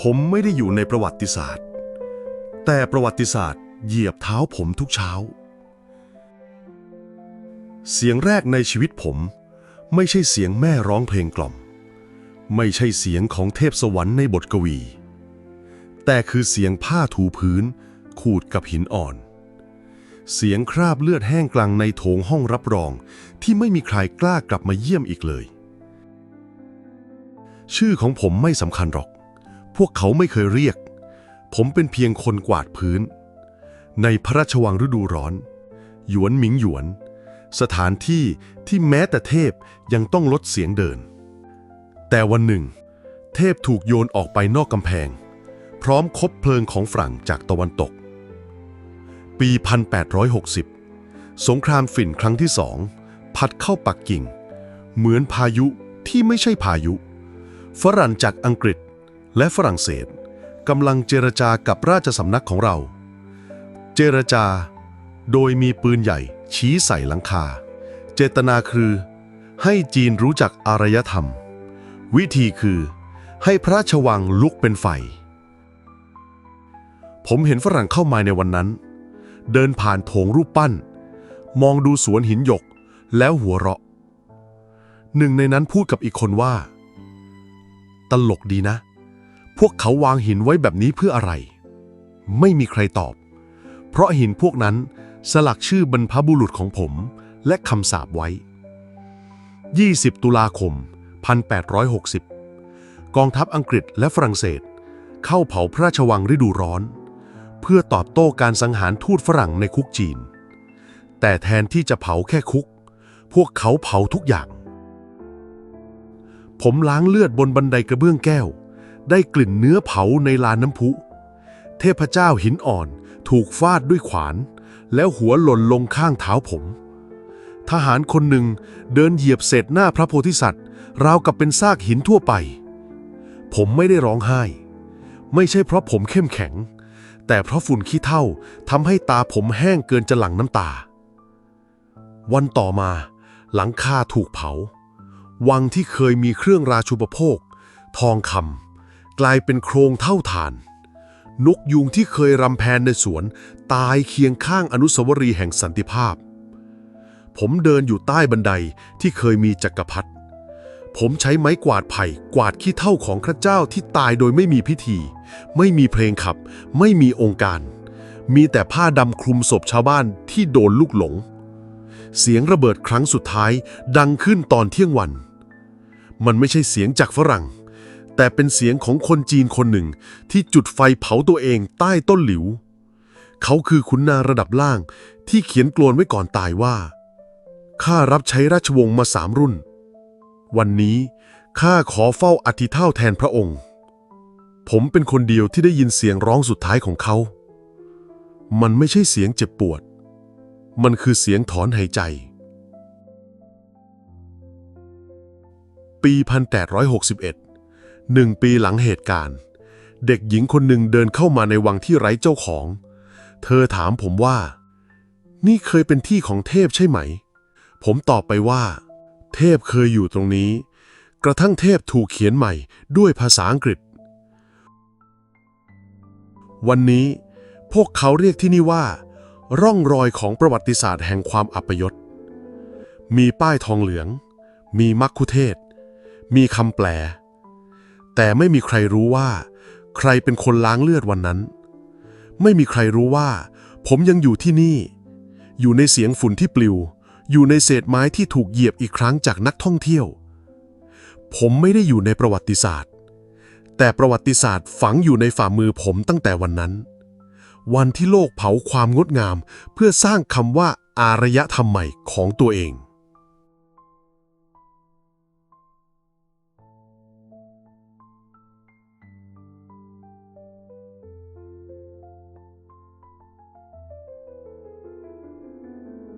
ผมไม่ได้อยู่ในประวัติศาสตร์ แต่ประวัติศาสตร์เหยียบเท้าผมทุกเช้า เสียงแรกในชีวิตผม ไม่ใช่เสียงแม่ร้องเพลงกล่อม ไม่ใช่เสียงของเทพสวรรค์ในบทกวี แต่คือเสียงผ้าถูพื้น ขูดกับหินอ่อน เสียงคราบเลือดแห้งกลางในโถงห้องรับรอง ที่ไม่มีใครกล้ากลับมาเยี่ยมอีกเลย ชื่อของผมไม่สำคัญหรอก พวกเขาไม่เคยเรียก ผมเป็นเพียงคนกวาดพื้น ในพระราชวังฤดูร้อน หยวนหมิงหยวน สถานที่ที่แม้แต่เทพยังต้องลดเสียงเดิน แต่วันหนึ่ง เทพถูกโยนออกไปนอกกำแพง พร้อมคบเพลิงของฝรั่งจากตะวันตก ปี 1860 สงครามฝิ่นครั้งที่สองพัดเข้าปักกิ่ง เหมือนพายุที่ไม่ใช่พายุ ฝรั่งจากอังกฤษ และฝรั่งเศสกำลังเจรจากับราชสำนักของเรา เจรจา โดยมีปืนใหญ่ชี้ใส่หลังคา เจตนาคือ ให้จีนรู้จักอารยธรรม วิธีคือ ให้พระราชวังลุกเป็นไฟ ผมเห็นฝรั่งเข้ามาในวันนั้น เดินผ่านโถงรูปปั้น มองดูสวนหินหยกแล้วหัวเราะ หนึ่งในนั้นพูดกับอีกคนว่า ตลกดีนะ พวกเขาวางหินไว้แบบนี้เพื่ออะไร ไม่มีใครตอบ เพราะหินพวกนั้นสลักชื่อบรรพบุรุษของผม และคำสาปไว้ 20 ตุลาคม 1860 กองทัพอังกฤษและฝรั่งเศส เข้าเผาพระราชวังฤดูร้อน เพื่อตอบโต้การสังหารทูตฝรั่งในคุกจีน แต่แทนที่จะเผาแค่คุก พวกเขาเผาทุกอย่าง ผมล้างเลือดบนบันไดกระเบื้องแก้ว ได้กลิ่นเนื้อเผาในลานน้ำพุ เทพเจ้าหินอ่อนถูกฟาดด้วยขวาน แล้วหัวหล่นลงข้างเท้าผม ทหารคนหนึ่งเดินเหยียบเศษหน้าพระโพธิสัตว์ ราวกับเป็นซากหินทั่วไป ผมไม่ได้ร้องไห้ ไม่ใช่เพราะผมเข้มแข็ง แต่เพราะฝุ่นขี้เถ้าทำให้ตาผมแห้งเกินจะหลั่งน้ำตา วันต่อมาหลังคาถูกเผา วังที่เคยมีเครื่องราชูปโภค ทองคำ กลายเป็นโครงเท่าฐาน นกยุงที่เคยรำแพนในสวน ตายเคียงข้างอนุสาวรีย์แห่งสันติภาพ ผมเดินอยู่ใต้บันไดที่เคยมีจักรพรรดิผมใช้ไม้กวาดไผ่กวาดขี้เท่าของพระเจ้าที่ตายโดยไม่มีพิธี ไม่มีเพลงขับ ไม่มีองค์การ มีแต่ผ้าดำคลุมศพชาวบ้านที่โดนลูกหลง เสียงระเบิดครั้งสุดท้ายดังขึ้นตอนเที่ยงวัน มันไม่ใช่เสียงจากฝรั่ง แต่เป็นเสียงของคนจีนคนหนึ่งที่จุดไฟเผาตัวเองใต้ต้นหลิว เขาคือขุนนางระดับล่างที่เขียนกลอนไว้ก่อนตายว่า ข้ารับใช้ราชวงศ์มาสามรุ่น วันนี้ข้าขอเฝ้าอธิเท่าแทนพระองค์ ผมเป็นคนเดียวที่ได้ยินเสียงร้องสุดท้ายของเขา มันไม่ใช่เสียงเจ็บปวด มันคือเสียงถอนหายใจ ปี 1861 หนึ่งปีหลังเหตุการณ์ เด็กหญิงคนหนึ่งเดินเข้ามาในวังที่ไร้เจ้าของ เธอถามผมว่า นี่เคยเป็นที่ของเทพใช่ไหม ผมตอบไปว่า เทพเคยอยู่ตรงนี้ กระทั่งเทพถูกเขียนใหม่ด้วยภาษาอังกฤษ วันนี้พวกเขาเรียกที่นี่ว่า ร่องรอยของประวัติศาสตร์แห่งความอัปยศ มีป้ายทองเหลือง มีมักคุเทศ มีคำแปล แต่ไม่มีใครรู้ว่า ใครเป็นคนล้างเลือดวันนั้น ไม่มีใครรู้ว่า ผมยังอยู่ที่นี่ อยู่ในเสียงฝุ่นที่ปลิว อยู่ในเศษไม้ที่ถูกเหยียบอีกครั้งจากนักท่องเที่ยว ผมไม่ได้อยู่ในประวัติศาสตร์ แต่ประวัติศาสตร์ฝังอยู่ในฝ่ามือผมตั้งแต่วันนั้น วันที่โลกเผาความงดงาม เพื่อสร้างคำว่าอารยธรรมใหม่ของตัวเอง